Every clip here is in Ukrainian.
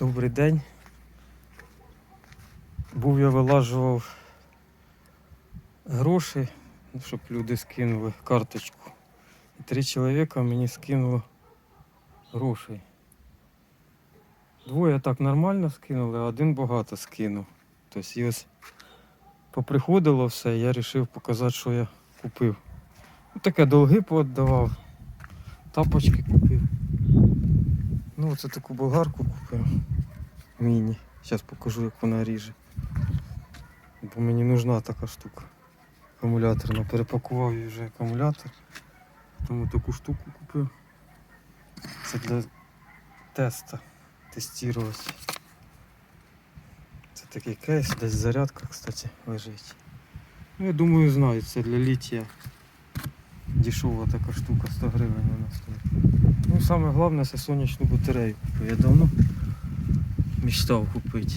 Добрий день. Був я вилажував гроші, щоб люди скинули карточку. І три чоловіка мені скинуло грошей. Двоє так нормально скинули, а один багато скинув. Тобто і ось поприходило все, я вирішив показати, що я купив. Ну, таке долги поотдавав, тапочки купив. Ну, оце таку болгарку купив. Міні. Зараз покажу, як вона ріже. Бо мені нужна така штука. Акумуляторна. Перепакував її вже акумулятор. Тому таку штуку купив. Це для теста. Тестувати. Це такий кейс, десь зарядка, кстати, лежить. Ну, я думаю, знають, це для літія. Дешова така штука, 100 гривень вона стоїть. Ну, саме головне це сонячну батарею. Я давно мечтав купити.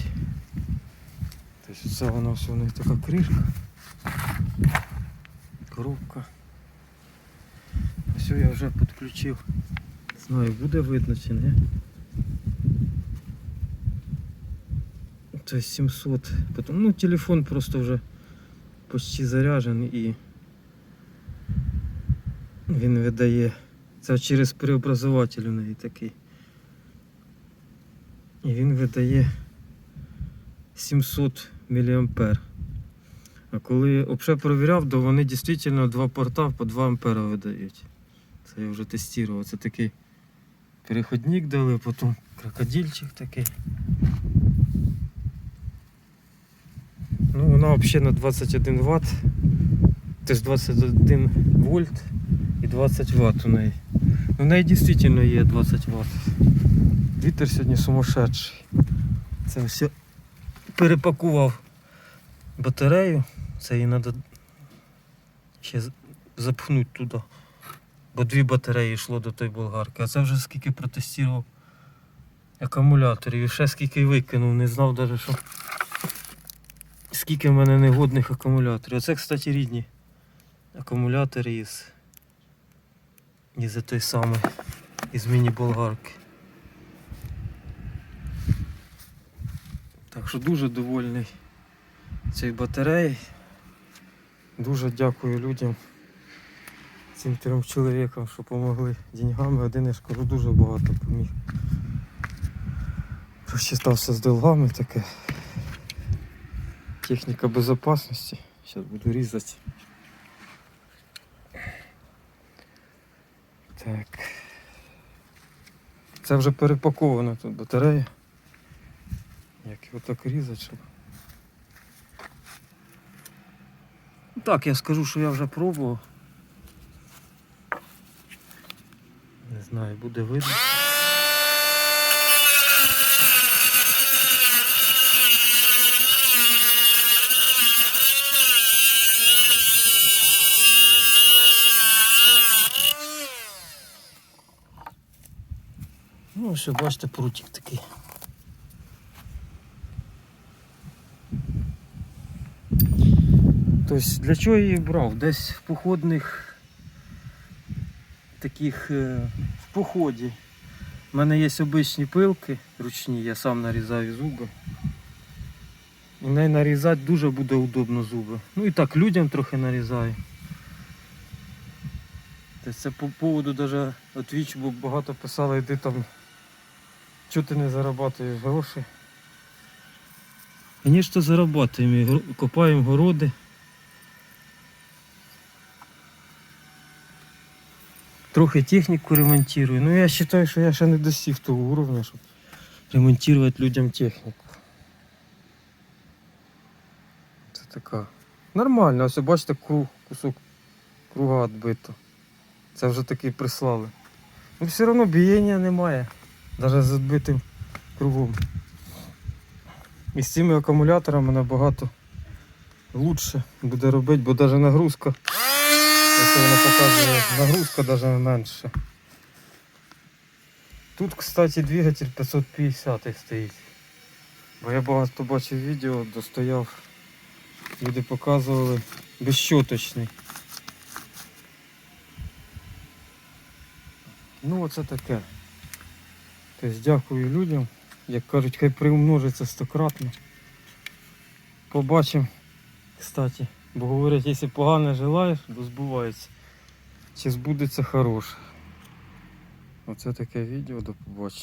Тобто це воно все в неї така кришка. Коробка. Все, я вже підключив. Не знаю, буде видно чи ні. Це 700. Потім, ну, телефон просто вже почти заряджений і він видає. Це через преобразователь у неї такий. І він видає 700 мА. А коли взагалі перевіряв, то вони дійсно два порта по 2 ампера видають. Це я вже тестував. Це такий переходник дали, потім крокодильчик такий. Ну, вона взагалі на 21 Вт. Тобто 21 вольт і 20 Вт у неї. Ну, в неї дійсно є 20 Вт. Вітер сьогодні сумасшедший. Це все перепакував батарею. Це її треба ще запхнути туди. Бо дві батареї йшло до тої болгарки. А це вже скільки протестував акумуляторів. І ще скільки викинув, не знав навіть, що скільки в мене негодних акумуляторів. Оце, кстати, рідні акумулятори із, із той самої, із міні-болгарки. Так що дуже довольний цією батареєю. Дуже дякую людям, цим трьом чоловікам, що допомогли деньгами. Один я ж дуже багато поміг. Просчитався з долгами таке. Техніка безпечності. Зараз буду різати. Так. Це вже перепакована тут батарея. Як його так різати, Так, я скажу, що я вже пробував. Не знаю, буде видно. Ну, ось бачите, прутик такий. Тобто для чого я її брав? Десь в походних таких е, в поході. У мене є обичні пилки ручні, я сам нарізаю зуби. І неї нарізати дуже буде удобно зуби. Ну і так людям трохи нарізаю. Тобто це по поводу даже от віч, бо багато писали, йди там, чого ти не зарабатуєш гроші. Звісно, гро- копаємо городи. Трохи техніку ремонтую. Ну я вважаю, що я ще не достиг того уровня, щоб ремонтувати людям техніку. Це така. Нормально, ось бачите, круг, кусок круга відбито. Це вже такий прислали. Ну все одно бієння немає. Навіть з відбитим кругом. І з цими акумуляторами набагато лучше буде робити, бо навіть нагрузка, якщо вона показує, нагрузка навіть менше. Тут, кстати, двигатель 550 стоїть. Бо я багато бачив відео, достояв, люди показували безщоточний. Ну оце таке. Тобто дякую людям. як кажуть, хай приумножиться стократно. Побачимо, кстати. Бо говорять, якщо погане желаєш, то збувається. Чи збудеться хороше. Оце таке відео, до побачення.